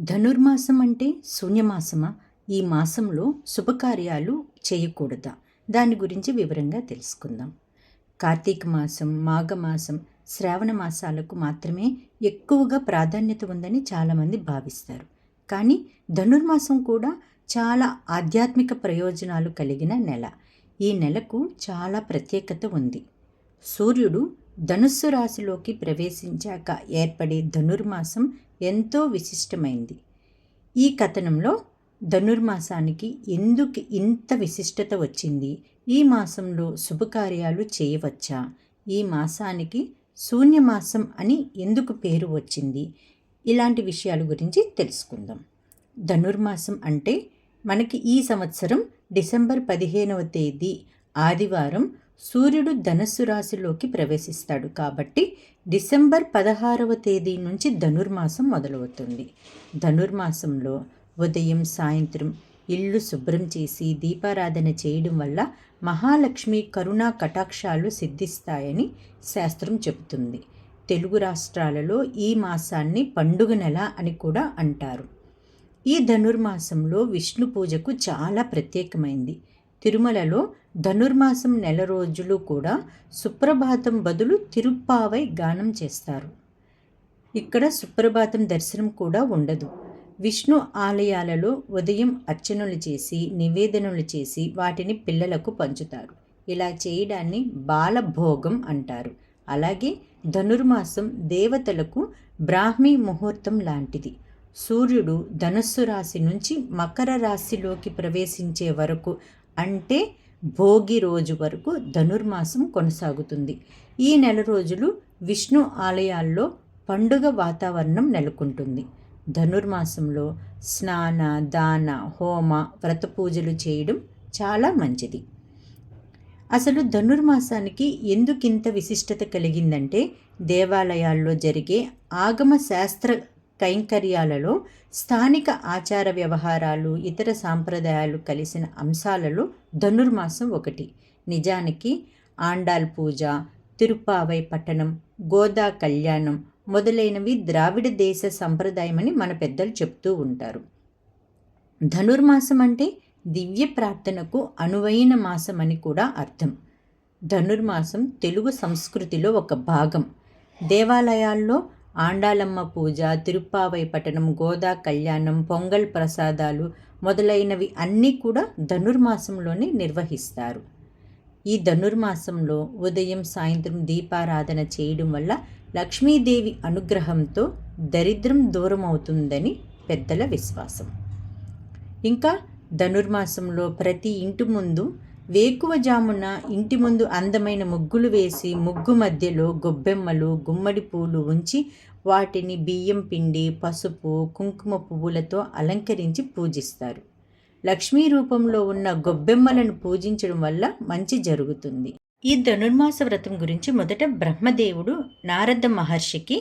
ధనుర్మాసం అంటే శూన్యమాసమా? ఈ మాసంలో శుభకార్యాలు చేయకూడదా? దాని గురించి వివరంగా తెలుసుకుందాం. కార్తీక మాసం మాఘమాసం శ్రావణ మాసాలకు మాత్రమే ఎక్కువగా ప్రాధాన్యత ఉందని చాలామంది భావిస్తారు. కానీ ధనుర్మాసం కూడా చాలా ఆధ్యాత్మిక ప్రయోజనాలు కలిగిన నెల. ఈ నెలకు చాలా ప్రత్యేకత ఉంది. సూర్యుడు ధనుస్సు రాశిలోకి ప్రవేశించాక ఏర్పడే ధనుర్మాసం ఎంతో విశిష్టమైంది. ఈ కథనంలో ధనుర్మాసానికి ఎందుకు ఇంత విశిష్టత వచ్చింది? ఈ మాసంలో శుభకార్యాలు చేయవచ్చా? ఈ మాసానికి శూన్యమాసం అని ఎందుకు పేరు వచ్చింది? ఇలాంటి విషయాల గురించి తెలుసుకుందాం. ధనుర్మాసం అంటే మనకి ఈ సంవత్సరం డిసెంబర్ పదిహేనవ తేదీ ఆదివారం సూర్యుడు ధనస్సు రాశిలోకి ప్రవేశిస్తాడు కాబట్టి డిసెంబర్ పదహారవ తేదీ నుంచి ధనుర్మాసం మొదలవుతుంది. ధనుర్మాసంలో ఉదయం సాయంత్రం ఇల్లు శుభ్రం చేసి దీపారాధన చేయడం వల్ల మహాలక్ష్మి కరుణా కటాక్షాలు సిద్ధిస్తాయని శాస్త్రం చెబుతుంది. తెలుగు రాష్ట్రాలలో ఈ మాసాన్ని పండుగ నెల అని కూడా అంటారు. ఈ ధనుర్మాసంలో విష్ణు పూజకు చాలా ప్రత్యేకమైంది. తిరుమలలో ధనుర్మాసం నెల రోజులు కూడా సుప్రభాతం బదులు తిరుప్పావై గానం చేస్తారు. ఇక్కడ సుప్రభాతం దర్శనం కూడా ఉండదు. విష్ణు ఆలయాలలో ఉదయం అర్చనలు చేసి నివేదనలు చేసి వాటిని పిల్లలకు పంచుతారు. ఇలా చేయడాన్ని బాలభోగం అంటారు. అలాగే ధనుర్మాసం దేవతలకు బ్రాహ్మీ ముహూర్తం లాంటిది. సూర్యుడు ధనుస్సు రాశి నుంచి మకర రాశిలోకి ప్రవేశించే వరకు అంటే భోగి రోజు వరకు ధనుర్మాసం కొనసాగుతుంది. ఈ నెల రోజులు విష్ణు ఆలయాల్లో పండుగ వాతావరణం నెలకొంటుంది. ధనుర్మాసంలో స్నాన దాన హోమ వ్రత పూజలు చేయడం చాలా మంచిది. అసలు ధనుర్మాసానికి ఎందుకింత విశిష్టత కలిగిందంటే దేవాలయాల్లో జరిగే ఆగమ శాస్త్ర కైంకర్యాలలో స్థానిక ఆచార వ్యవహారాలు ఇతర సాంప్రదాయాలు కలిసిన అంశాలలో ధనుర్మాసం ఒకటి. నిజానికి ఆండాల్ పూజ తిరుపావై పట్టణం గోదా కళ్యాణం మొదలైనవి ద్రావిడ దేశ సంప్రదాయమని మన పెద్దలు చెప్తూ ఉంటారు. ధనుర్మాసం అంటే దివ్య ప్రార్థనకు అనువైన మాసం అని కూడా అర్థం. ధనుర్మాసం తెలుగు సంస్కృతిలో ఒక భాగం. దేవాలయాల్లో ఆండాలమ్మ పూజ తిరుప్పావై పట్టణం గోదా కళ్యాణం పొంగల్ ప్రసాదాలు మొదలైనవి అన్నీ కూడా ధనుర్మాసంలోనే నిర్వహిస్తారు. ఈ ధనుర్మాసంలో ఉదయం సాయంత్రం దీపారాధన చేయడం వల్ల లక్ష్మీదేవి అనుగ్రహంతో దరిద్రం దూరం అవుతుందని పెద్దల విశ్వాసం. ఇంకా ధనుర్మాసంలో ప్రతి ఇంటి ముందు వేకువజామున ఇంటి ముందు అందమైన ముగ్గులు వేసి ముగ్గు మధ్యలో గొబ్బెమ్మలు గుమ్మడి పూలు ఉంచి వాటిని బియ్యం పిండి పసుపు కుంకుమ పువ్వులతో అలంకరించి పూజిస్తారు. లక్ష్మీ రూపంలో ఉన్న గొబ్బెమ్మలను పూజించడం వల్ల మంచి జరుగుతుంది. ఈ ధనుర్మాస వ్రతం గురించి మొదట బ్రహ్మదేవుడు నారద మహర్షికి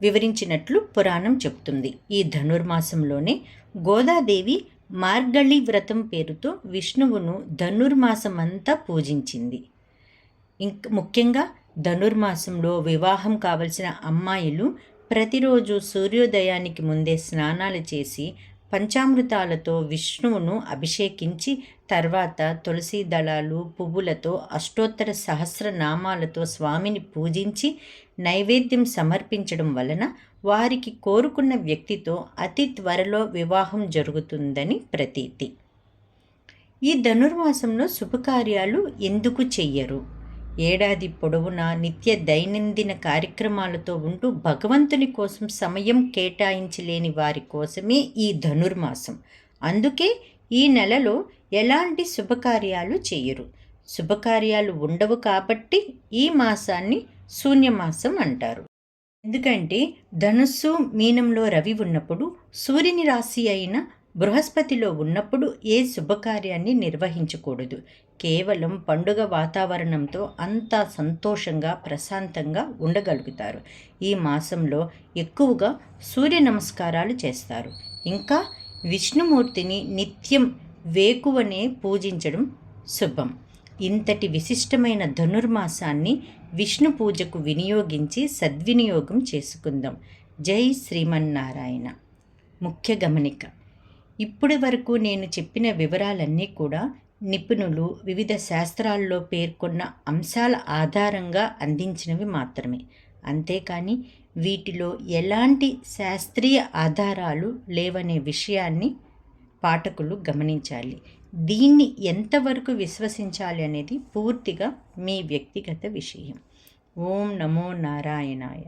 వివరించినట్లు పురాణం చెప్తుంది. ఈ ధనుర్మాసంలోనే గోదాదేవి మార్గళి వ్రతం పేరుతో విష్ణువును ధనుర్మాసమంతా పూజించింది. ఇంక ముఖ్యంగా ధనుర్మాసంలో వివాహం కావలసిన అమ్మాయిలు ప్రతిరోజు సూర్యోదయానికి ముందే స్నానాలు చేసి పంచామృతాలతో విష్ణువును అభిషేకించి తర్వాత తులసి దళాలు పువ్వులతో అష్టోత్తర సహస్రనామాలతో స్వామిని పూజించి నైవేద్యం సమర్పించడం వలన వారికి కోరుకున్న వ్యక్తితో అతి త్వరలో వివాహం జరుగుతుందని ప్రతీతి. ఈ ధనుర్మాసంలో శుభకార్యాలు ఎందుకు చెయ్యరు? ఏడాది పొడవునా నిత్య దైనందిన కార్యక్రమాలతో ఉంటూ భగవంతుని కోసం సమయం కేటాయించలేని వారి కోసమే ఈ ధనుర్మాసం. అందుకే ఈ నెలలో ఎలాంటి శుభకార్యాలు చేయరు. శుభకార్యాలు ఉండవు కాబట్టి ఈ మాసాన్ని శూన్యమాసం అంటారు. ఎందుకంటే ధనుస్సు మీనంలో రవి ఉన్నప్పుడు సూర్యుని రాశి అయిన బృహస్పతిలో ఉన్నప్పుడు ఏ శుభకార్యాన్ని నిర్వహించకూడదు. కేవలం పండుగ వాతావరణంతో అంతా సంతోషంగా ప్రశాంతంగా ఉండగలుగుతారు. ఈ మాసంలో ఎక్కువగా సూర్య నమస్కారాలు చేస్తారు. ఇంకా విష్ణుమూర్తిని నిత్యం వేకువనే పూజించడం శుభం. ఇంతటి విశిష్టమైన ధనుర్మాసాన్ని విష్ణు పూజకు వినియోగించి సద్వినియోగం చేసుకుందాం. జై శ్రీమన్నారాయణ. ముఖ్య గమనిక ఇప్పటి వరకు నేను చెప్పిన వివరాలన్నీ కూడా నిపుణులు వివిధ శాస్త్రాల్లో పేర్కొన్న అంశాల ఆధారంగా అందించినవి మాత్రమే. అంతేకాని వీటిలో ఎలాంటి శాస్త్రీయ ఆధారాలు లేవనే విషయాన్ని పాఠకులు గమనించాలి. దీన్ని ఎంతవరకు విశ్వసించాలి అనేది పూర్తిగా మీ వ్యక్తిగత విషయం. ఓం నమో నారాయణాయ.